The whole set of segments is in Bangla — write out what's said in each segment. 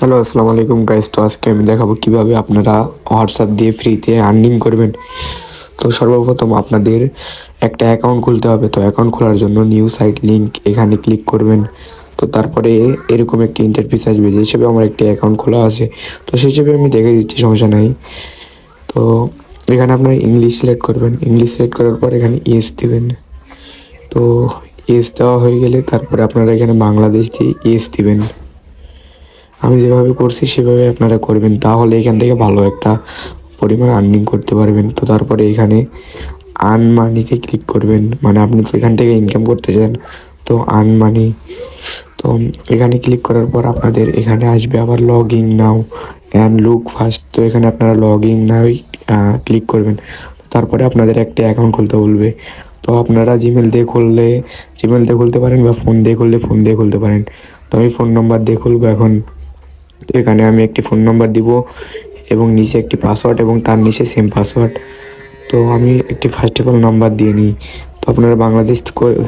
হ্যালো, আসসালামু আলাইকুম গাইস তো আজকে আমি দেখাবো কীভাবে আপনারা হোয়াটসঅ্যাপ দিয়ে ফ্রিতে আর্নিং করবেন। তো সর্বপ্রথম আপনাদের একটা অ্যাকাউন্ট খুলতে হবে। তো অ্যাকাউন্ট খোলার জন্য নিউ সাইট লিংক এখানে ক্লিক করবেন। তো তারপরে এরকম একটি ইন্টারফেস আসবে, যে হিসেবে আমার একটি অ্যাকাউন্ট খোলা আছে। তো সেই হিসেবে আমি দেখে দিচ্ছি, সমস্যা নাই। তো এখানে আপনারা ইংলিশ সিলেক্ট করবেন। ইংলিশ সিলেক্ট করার পর এখানে ইয়েস দেবেন। তো ইয়েস দেওয়া হয়ে গেলে তারপরে আপনারা এখানে বাংলাদেশ দিয়ে ইয়েস দিবেন। আমি যেভাবে করছি, সেভাবে আপনারা করবেন। তাহলে এখান থেকে ভালো একটা পরিমাণ আর্নিং করতে পারবেন। তো তারপরে এখানে আর্ন মানিতে ক্লিক করবেন। মানে আপনি তো এখান থেকে ইনকাম করতে চান, তো আর্ন মানি তো এখানে ক্লিক করার পর আপনাদের এখানে আসবে আবার log in now and look first তো এখানে আপনারা লগ ইন নাও ক্লিক করবেন। তারপরে আপনাদের একটা অ্যাকাউন্ট খুলতে বলবে। তো আপনারা জিমেল দিয়ে খুললে জিমেল দিয়ে খুলতে পারেন বা ফোন দিয়ে খুললে ফোন দিয়ে খুলতে পারেন। তো আমি ফোন নম্বর দিয়ে খুলবো এখন। এখানে আমি একটি ফোন নাম্বার দিব এবং নিচে একটি পাসওয়ার্ড এবং তার নিচে সেম পাসওয়ার্ড তো আমি একটি ফার্স্ট অফ অল নাম্বার দিয়ে নিই। তো আপনারা বাংলাদেশ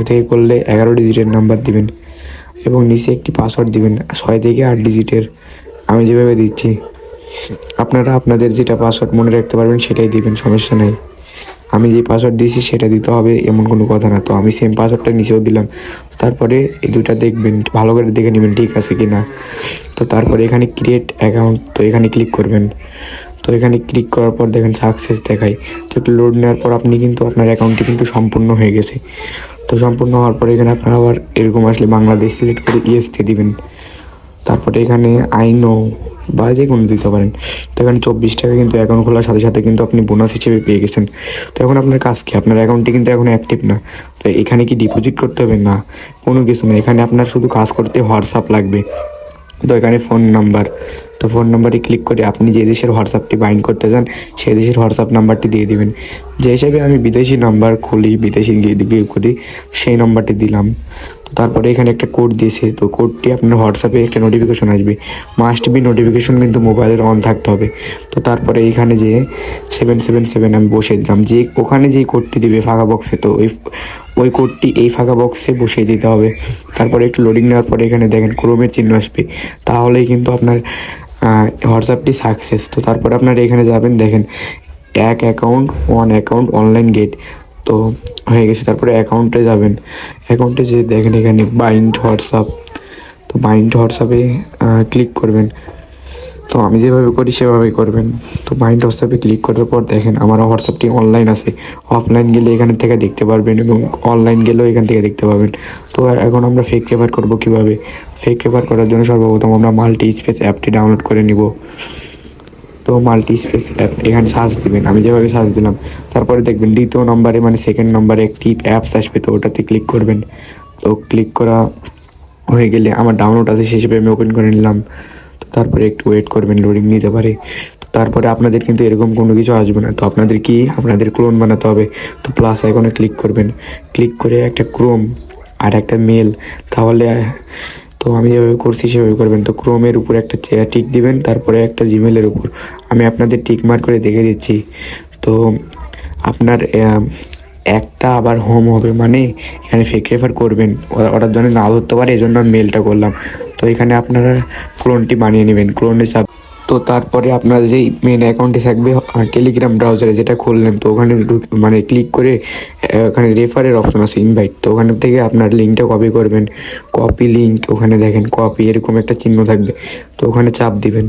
থেকে করলে এগারো ডিজিটের নাম্বার দিবেন এবং নিচে একটি পাসওয়ার্ড দিবেন, ছয় থেকে আট ডিজিটের আমি যেভাবে দিচ্ছি, আপনারা আপনাদের যেটা পাসওয়ার্ড মনে রাখতে পারবেন সেটাই দিবেন, সমস্যা নেই। আমি যে পাসওয়ার্ড দিয়েছি সেটা দিতে হবে, এমন কোনো কথা না। তো আমি সেম পাসওয়ার্ডটা নিচেও দিলাম। তারপরে এই দুটা দেখবেন, ভালো করে দেখে নেবেন ঠিক আছে কি না তো তারপরে এখানে ক্রিয়েট অ্যাকাউন্ট তো এখানে ক্লিক করবেন। তো এখানে ক্লিক করার পর দেখেন সাকসেস দেখায়। তো একটু লোড নেওয়ার পর আপনি কিন্তু আপনার অ্যাকাউন্টটি কিন্তু সম্পূর্ণ হয়ে গেছে। তো সম্পূর্ণ হওয়ার পরে এখানে আপনারা আবার এরকম আসলে বাংলাদেশ সিলেক্ট করে ইএস দিয়ে দিবেন। তারপরে এখানে আইনো বা যে কোনো দিতে পারেন। তো এখানে চব্বিশ টাকা কিন্তু অ্যাকাউন্ট খোলার সাথে সাথে কিন্তু আপনি বোনাস হিসেবে পেয়ে গেছেন। তো এখন আপনার কাজ কি? আপনার অ্যাকাউন্টটি কিন্তু এখন অ্যাক্টিভ না। তো এখানে কি ডিপোজিট করতে হবে? না, কোনো কিছু না। এখানে আপনার শুধু কাজ করতে হোয়াটসঅ্যাপ লাগবে। তো এখানে ফোন নাম্বার তো ফোন নাম্বারে ক্লিক করে আপনি যে দেশের হোয়াটসঅ্যাপটি বাইন্ড করতে চান সেই দেশের হোয়াটসঅ্যাপ নাম্বারটি দিয়ে দেবেন। যে হিসাবে আমি বিদেশি নাম্বার খুলি, বিদেশি গিয়ে করি সেই নাম্বারটি দিলাম। তো তারপরে এখানে একটা কোড দিয়েছে। তো কোডটি আপনার হোয়াটসঅ্যাপে একটা নোটিফিকেশন আসবে। মাস্ট বি নোটিফিকেশন কিন্তু মোবাইলের অন থাকতে হবে। তো তারপরে এইখানে যে সেভেন সেভেন সেভেন আমি বসিয়ে দিলাম। যে ওখানে যেই কোডটি দিবে ফাঁকা বক্সে তো ওই ওই কোডটি এই ফাঁকা বক্সে বসিয়ে দিতে হবে। তারপরে একটু লোডিং নেওয়ার পরে এখানে দেখেন ক্রোমের চিহ্ন আসবে। তাহলেই কিন্তু আপনার হোয়াটসঅ্যাপটি সাকসেস তো তারপরে আপনার এখানে যাবেন, দেখেন, এক account one account online get তো হয়ে গেছে। তারপরে অ্যাকাউন্টে যাবেন। অ্যাকাউন্টে যে দেখেন এখানে বাইন্ড হোয়াটসঅ্যাপ তো বাইন্ড হোয়াটসঅ্যাপে ক্লিক করবেন। তো আমি যেভাবে করি সেভাবেই করবেন। তো মাইন্ড হোয়াটসঅ্যাপে ক্লিক করার পর দেখেন আমার হোয়াটসঅ্যাপটি অনলাইন আছে। অফলাইন গেলে এখান থেকে দেখতে পারবেন এবং অনলাইন গেলেও এখান থেকে দেখতে পাবেন। তো এখন আমরা ফেক রেফার করব কীভাবে? ফেক রেফার করার জন্য সর্বপ্রথম আমরা মাল্টি স্পেস অ্যাপটি ডাউনলোড করে নিব। তো মাল্টি স্পেস অ্যাপ এখানে সার্চ দিবেন। আমি যেভাবে সার্চ দিলাম, তারপরে দেখবেন দ্বিতীয় নম্বরে মানে সেকেন্ড নম্বরে একটি অ্যাপস আসবে, তো ওটাতে ক্লিক করবেন। তো ক্লিক করা হয়ে গেলে আমার ডাউনলোড আছে, সেই হিসেবে আমি ওপেন করে নিলাম। তো তারপরে একটু ওয়েট করবেন লোডিং নিতে পারে। তো তারপরে আপনাদের কিন্তু এরকম কোনো কিছু আসবে না। তো আপনাদের কি আপনাদের ক্লোন বানাতে হবে? তো প্লাস আইকনে ক্লিক করবেন। ক্লিক করে একটা ক্রোম আর একটা মেল তাহলে তো আমি যেভাবে করছি সেভাবে করবেন। তো ক্রোমের উপর একটা টিক দিবেন, তারপরে একটা জিমেলের উপর। আমি আপনাদের টিক মার্ক করে দেখে দিচ্ছি। তো আপনার একটা আবার হোম হবে মানে এখানে ফেক রেফার করবেন। অর্ডার জন্য না ধরতে পারে এই জন্য আমি মেলটা করলাম। তো এখানে আপনারা ক্লোনটি বানিয়ে নেবেন। ক্লোনের চাপ তো তারপরে আপনার যেই মেন অ্যাকাউন্টে থাকবে টেলিগ্রাম ব্রাউজারে যেটা খুললেন, তো ওখানে মানে ক্লিক করে ওখানে রেফারের অপশন আছে ইনভাইট তো ওখান থেকে আপনার লিঙ্কটা কপি করবেন। কপি লিঙ্ক ওখানে দেখেন কপি এরকম একটা চিহ্ন থাকবে। তো ওখানে চাপ দিবেন।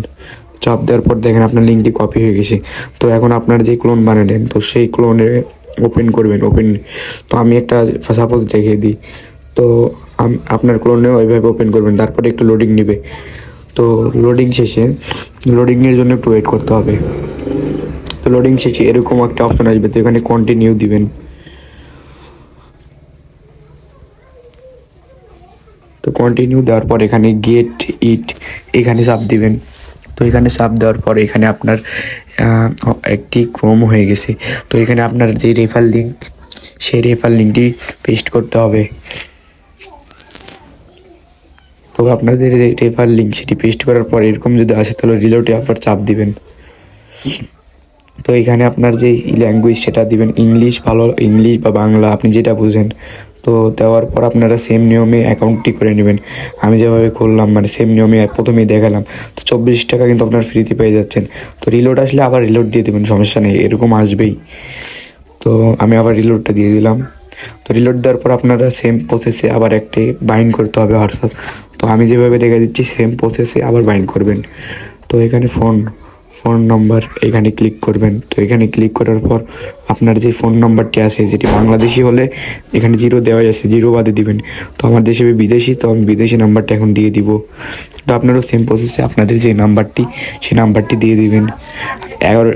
চাপ দেওয়ার পর দেখেন আপনার লিঙ্কটি কপি হয়ে গেছে। তো এখন আপনার যে ক্লোন বানালেন, তো সেই ক্লোনে ওপেন করবেন ওপেন তো আমি একটা সাপোজ দেখিয়ে দিই। তো আপনার ক্লোনেও ওইভাবে ওপেন করবেন, তারপরে একটু লোডিং নেবে। তো লোডিং শেষে লোডিংয়ের জন্য একটু ওয়েট করতে হবে। তো লোডিং শেষে এরকম একটা অপশন আসবে, তো এখানে কন্টিনিউ দিবেন। তো কন্টিনিউ দেওয়ার পর এখানে গেট ইট এখানে চাপ দিবেন। তো এখানে চাপ দেওয়ার পর এখানে আপনার একটি ক্রোম হয়ে গেছে। তো এখানে আপনার যে রেফার লিঙ্ক সেই রেফার লিঙ্কটি পেস্ট করতে হবে। তো আপনাদের যে রেফার লিঙ্ক সেটি পেস্ট করার পর এরকম যদি আসে, তাহলে রিলোটে আপনার চাপ দিবেন। তো এখানে আপনার যে ল্যাঙ্গুয়েজ সেটা দিবেন ইংলিশ ভালো ইংলিশ বা বাংলা, আপনি যেটা বুঝেন। তো দেওয়ার পর আপনারা সেম নিয়মে অ্যাকাউন্টটি করে নেবেন। আমি যেভাবে খুললাম মানে সেম নিয়মে প্রথমেই দেখালাম। তো চব্বিশ টাকা কিন্তু আপনার ফ্রিতে পেয়ে যাচ্ছেন। তো রিলোড আসলে আবার রিলোড দিয়ে দেবেন, সমস্যা নেই, এরকম আসবেই। তো আমি আবার রিলোডটা দিয়ে দিলাম। তো রিলোড দেওয়ার পর আপনারা সেম প্রসেসে আবার একটি বাইন্ড করতে হবে হোয়াটসঅ্যাপ তো আমি যেভাবে দেখে দিচ্ছি সেম প্রসেসে আবার বাইন্ড করবেন। তো এখানে ফোন ফোন নম্বর এখানে ক্লিক করবেন। তো এখানে ক্লিক করার পর আপনার যে ফোন নম্বরটি আছে, যেটি বাংলাদেশি হলে এখানে জিরো দেওয়া আছে জিরো বাদে দিবেন। তো আমার দেশে বিদেশি, তো আমি বিদেশি নাম্বারটা এখন দিয়ে দিব। তো আপনারও সেম প্রসেসে আপনাদের যে নাম্বারটি সেই নাম্বারটি দিয়ে দিবেন। এগারো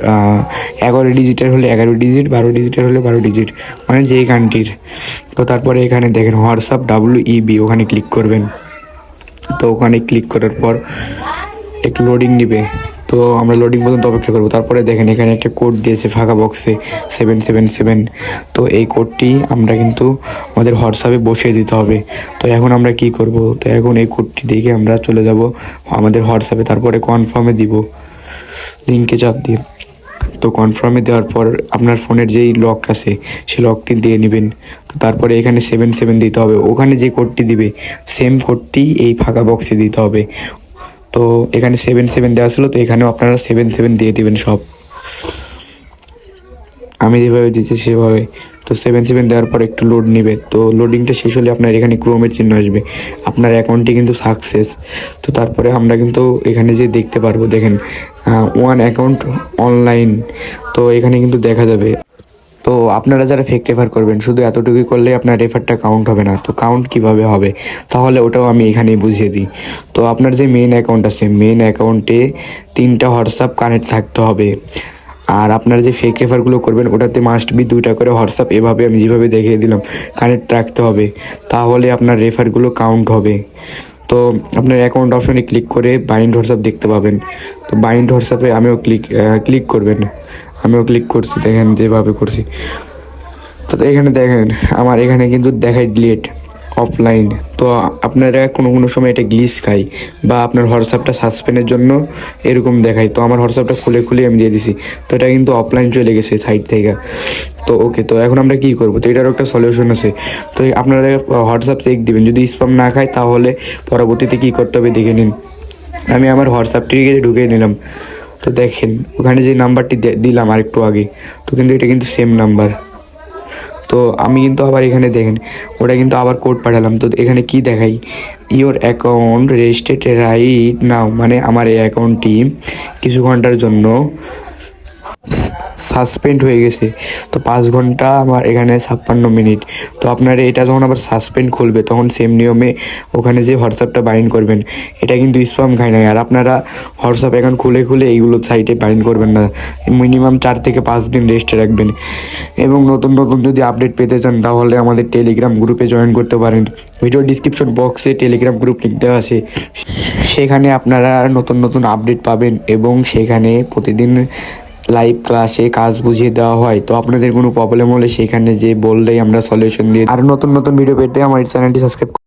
এগারো ডিজিটের হলে এগারো ডিজিট, বারো ডিজিটের হলে বারো ডিজিট মানে যেই গানটির। তো তারপরে এখানে দেখেন হোয়াটসঅ্যাপ ডাব্লিউ ইবি ওখানে ক্লিক করবেন। তো ওখানে ক্লিক করার পর একটু লোডিং নিবে। তো আমরা লোডিং পর্যন্ত অপেক্ষা করব। তারপরে দেখেন এখানে একটা কোড দিয়েছে ফাঁকা বক্সে সেভেন সেভেন সেভেন তো এই কোডটি আমরা কিন্তু আমাদের হোয়াটসঅ্যাপে বসিয়ে দিতে হবে। তো এখন আমরা কি করব? তো এখন এই কোডটি দেখে আমরা চলে যাব আমাদের হোয়াটসঅ্যাপে। তারপরে কনফার্মে দিব। লিঙ্কে চাপ দিয়ে। তো কনফার্মে দেওয়ার পর আপনার ফোনের যেই লক আছে সেই লকটি দিয়ে নেবেন। তো তারপরে এখানে সেভেন সেভেন দিতে হবে। ওখানে যে কোডটি দিবে সেম কোডটি এই ফাঁকা বক্সে দিতে হবে। তো এখানে সেভেন সেভেন দেওয়া ছিল, তো এখানেও আপনারা সেভেন সেভেন দিয়ে দেবেন সব। আমি যেভাবে দিচ্ছি সেভাবে। তো সেভেন সেভেন দেওয়ার পর একটু লোড নেবে। তো লোডিংটা শেষ হলে আপনার এখানে ক্রোমের চিহ্ন আসবে। আপনার অ্যাকাউন্টটি কিন্তু সাকসেস তো তারপরে আমরা কিন্তু এখানে যে দেখতে পারব, দেখেন ওয়ান অ্যাকাউন্ট অনলাইন তো এখানে কিন্তু দেখা যাবে। তো আপনারা যারা ফেক রেফার করবেন, শুধু এতটুকুই করলে আপনার রেফারটা কাউন্ট হবে না। তো কাউন্ট কীভাবে হবে? তাহলে ওটাও আমি এখানেই বুঝিয়ে দিই। তো আপনার যে মেন অ্যাকাউন্ট আছে মেন অ্যাকাউন্টে তিনটা হোয়াটসঅ্যাপ কানেক্ট থাকতে হবে। আর আপনারা যে ফেক রেফারগুলো করবেন, ওটাতে মাস্ট বি দুইটা করে হোয়াটসঅ্যাপ এভাবে আমি যেভাবে দেখিয়ে দিলাম কানেক্ট রাখতে হবে। তাহলে আপনার রেফারগুলো কাউন্ট হবে। তো আপনার অ্যাকাউন্ট অপশনে ক্লিক করে বাইন্ড হোয়াটসঅ্যাপ দেখতে পাবেন। তো বাইন্ড হোয়াটসঅ্যাপে আমিও ক্লিক ক্লিক করবেন। আমিও ক্লিক করছি, দেখেন যেভাবে করছি। তো এখানে দেখেন, আমার এখানে কিন্তু দেখায় ডিলেট অফলাইন তো আপনারা কোনো কোনো সময় এটা গ্লিস খাই বা আপনার হোয়াটসঅ্যাপটা সাসপেন্ডের জন্য এরকম দেখায় তো আমার হোয়াটসঅ্যাপটা খুলে খুলে আমি দিয়ে দিছি। তো এটা কিন্তু অফলাইন চলে গেছে সাইট থেকে। তো ওকে তো এখন আমরা কী করব? তো এটারও একটা সলিউশন আছে। তো আপনারা হোয়াটসঅ্যাপ চেক দিবেন। যদি স্প্যাম না খায় তাহলে পরবর্তীতে কী করতে হবে দেখে নিন। আমি আমার হোয়াটসঅ্যাপটিকে ঢুকে নিলাম। তো দেখেন, ওখানে যে নাম্বারটি দিলাম আরেকটু আগে। তো কিন্তু এটা কিন্তু সেম নাম্বার তো আমি কিন্তু আবার এখানে দেখেন, ওটা কিন্তু আবার কোড পাঠালাম। তো এখানে কি দেখাই? Your account registered right now মানে আমার এই অ্যাকাউন্টটি কিছু ঘণ্টার জন্য সাসপেন্ড হয়ে গেছে। তো পাঁচ ঘণ্টা আমার এখানে ছাপ্পান্ন মিনিট। তো আপনার এটা যখন আবার সাসপেন্ড খুলবে, তখন সেম নিয়মে ওখানে যে হোয়াটসঅ্যাপটা বাইন্ড করবেন, এটা কিন্তু স্প্যাম খায় না। আর আপনারা হোয়াটসঅ্যাপ অ্যাকাউন্ট খুলে খুলে এইগুলো সাইটে বাইন্ড করবেন না। মিনিমাম চার থেকে পাঁচ দিন রেস্টে রাখবেন। এবং নতুন নতুন যদি আপডেট পেতে চান, তাহলে আমাদের টেলিগ্রাম গ্রুপে জয়েন করতে পারেন। ভিডিও ডিসক্রিপশন বক্সে টেলিগ্রাম গ্রুপ লিঙ্ক দেওয়া আছে। সেখানে আপনারা নতুন নতুন আপডেট পাবেন এবং সেখানে প্রতিদিন লাইভ ক্লাসে কাজ বুঝিয়ে দেওয়া হয়, তো আপনাদের কোনো প্রবলেম হলে সেখানে যে বললেই আমরা সলিউশন দিয়ে আর নতুন নতুন ভিডিও পেতে আমার চ্যানেলটি সাবস্ক্রাইব